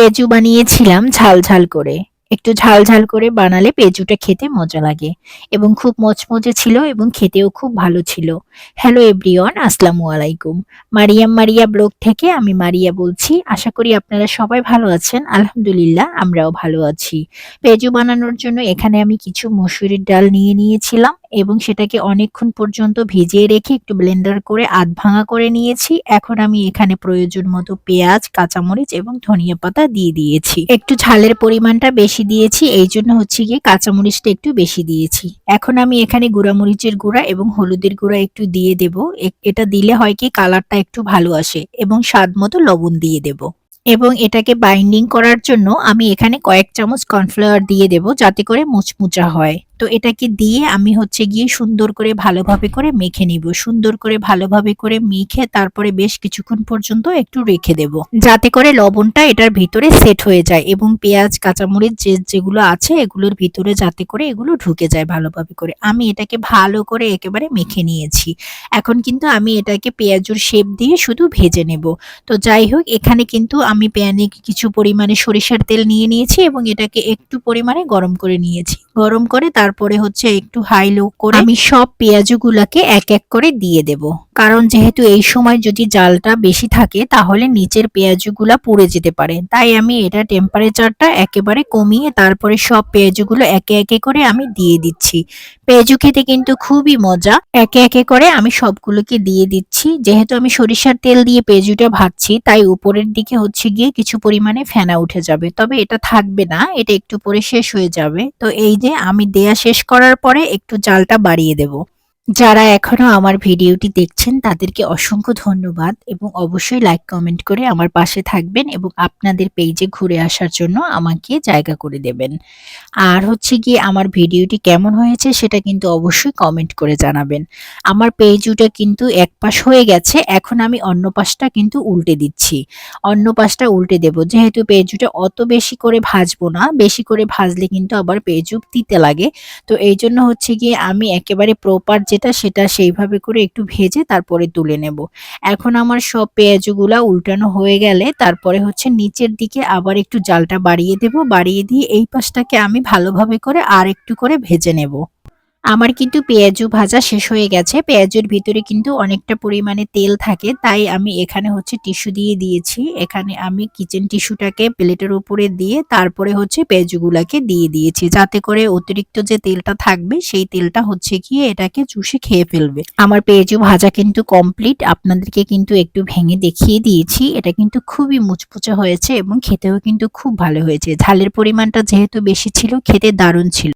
পেঁচু বানিয়েছিলাম ঝাল ঝাল করে। একটু ঝাল ঝাল করে বানালে পেঁচুটা খেতে মজা লাগে। এবং খুব মচমচে ছিল এবং খেতেও খুব ভালো ছিল। হ্যালো এভরিওয়ান আসসালামু আলাইকুম। মারিয়াম মারিয়া ব্লগ থেকে আমি মারিয়া বলছি। আশা করি আপনারা সবাই ভালো আছেন। আলহামদুলিল্লাহ, আমরাও ভালো আছি। পেঁচু বানানোর জন্য এখানে আমি কিছু মসুরির ডাল নিয়ে নিয়েছিলাম এবং সেটাকে অনেকক্ষণ পর্যন্ত ভিজিয়ে রেখে একটু ব্লেন্ডার করে আধ ভাঙা করে নিয়েছি। এখন আমি এখানে প্রয়োজন মতো পেঁয়াজ, কাঁচামরিচ এবং ধনিয়া পাতা দিয়ে দিয়েছি। একটু ঝালের পরিমাণটা বেশি দিয়েছি, এই জন্য হচ্ছে গিয়ে কাঁচামরিচটা একটু বেশি দিয়েছি। এখন আমি এখানে গুঁড়ামরিচের গুঁড়া এবং হলুদের গুঁড়া একটু দিয়ে দেব। এটা দিলে হয় কি কালারটা একটু ভালো আসে এবং স্বাদ মতো লবণ দিয়ে দেব। এবং এটাকে বাইন্ডিং করার জন্য আমি এখানে কয়েক চামচ কর্নফ্লাওয়ার দিয়ে দেব যাতে করে মুচমুচা হয়। তো এটাকে দিয়ে আমি হচ্ছে গিয়ে সুন্দর করে ভালোভাবে করে মেখে নিব। সুন্দর করে ভালোভাবে করে মেখে তারপরে বেশ কিছুক্ষণ পর্যন্ত একটু রেখে দেব। যাতে করে লবণটা এটার ভিতরে সেট হয়ে যায় এবং পেঁয়াজ, কাঁচামরিচ যে যেগুলো আছে এগুলোর ভিতরে যাতে করে এগুলো ঢুকে যায় ভালোভাবে করে। আমি এটাকে ভালো করে একেবারে মেখে নিয়েছি। এখন কিন্তু আমি এটাকে পেঁয়াজুর শেপ দিয়ে শুধু ভেজে নেব। তো যাই হোক, এখানে কিন্তু আমি প্যানে কিছু পরিমাণে সরিষার তেল নিয়ে নিয়েছি এবং এটাকে একটু পরিমাণে গরম করে নিয়েছি। গরম করে তারপরে হচ্ছে একটু হাই লো করে আমি সব পেঁয়াজগুলাকে এক এক করে দিয়ে দেব। কারণ যেহেতু এই সময় যদি জালটা বেশি থাকে, তাহলে নিচের পেঁয়াজগুলা পুড়ে যেতে পারে। তাই আমি এটা টেম্পারেচারটা একেবারে কমিয়ে তারপরে সব পেঁয়াজগুলো একে একে করে আমি দিয়ে দিচ্ছি। পেঁয়াজু খেতে কিন্তু খুবই মজা। একে একে করে আমি সবগুলোকে দিয়ে দিচ্ছি। যেহেতু আমি সরিষার তেল দিয়ে পেঁয়াজুটা ভাজছি, তাই উপরের দিকে হচ্ছে গিয়ে কিছু পরিমাণে ফেনা উঠে যাবে। তবে এটা থাকবে না, এটা একটু পরে শেষ হয়ে যাবে। তো এই যে আমি দেয়া শেষ করার পরে একটু জালটা বাড়িয়ে দেব। যারা এখনও আমার ভিডিওটি দেখছেন, তাদেরকে অসংখ্য ধন্যবাদ এবং অবশ্যই লাইক কমেন্ট করে আমার পাশে থাকবেন এবং আপনাদের পেজে ঘুরে আসার জন্য আমাকে জায়গা করে দেবেন। আর হচ্ছে গিয়ে আমার ভিডিওটি কেমন হয়েছে সেটা কিন্তু অবশ্যই কমেন্ট করে জানাবেন। আমার পেজুটা কিন্তু এক পাশ হয়ে গেছে, এখন আমি অন্য পাশটা কিন্তু উল্টে দিচ্ছি। অন্য পাশটা উল্টে দেব, যেহেতু পেজুটা অত বেশি করে ভাজবো না, বেশি করে ভাজলে কিন্তু আবার পেজু তিতে লাগে। তো এই জন্য হচ্ছে গিয়ে আমি একেবারে প্রপার যেটা, সেটা সেইভাবে করে একটু ভেজে তারপরে তুলে নেব। এখন আমার সব পেঁয়াজগুলা উল্টানো হয়ে গেলে তারপরে হচ্ছে নিচের দিকে আবার একটু জালটা বাড়িয়ে দেব। বাড়িয়ে দিয়ে এই পাশটাকে আমি ভালোভাবে করে আর একটু করে ভেজে নেব। আমার কিন্তু পেঁয়াজু ভাজা শেষ হয়ে গেছে। পেঁয়াজুর ভিতরে কিন্তু অনেকটা পরিমাণে তেল থাকে, তাই আমি এখানে হচ্ছে টিস্যু দিয়ে দিয়েছি। এখানে আমি কিচেন টিস্যুটাকে প্লেটের উপরে দিয়ে তারপরে হচ্ছে পেঁয়াজুগুলাকে দিয়ে দিয়েছি, যাতে করে অতিরিক্ত যে তেলটা থাকবে, সেই তেলটা হচ্ছে গিয়ে এটাকে চুষে খেয়ে ফেলবে। আমার পেঁয়াজু ভাজা কিন্তু কমপ্লিট আপনাদেরকে কিন্তু একটু ভেঙে দেখিয়ে দিয়েছি। এটা কিন্তু খুবই মুচমুচে হয়েছে এবং খেতেও কিন্তু খুব ভালো হয়েছে। ঝালের পরিমাণটা যেহেতু বেশি ছিল, খেতে দারুণ ছিল।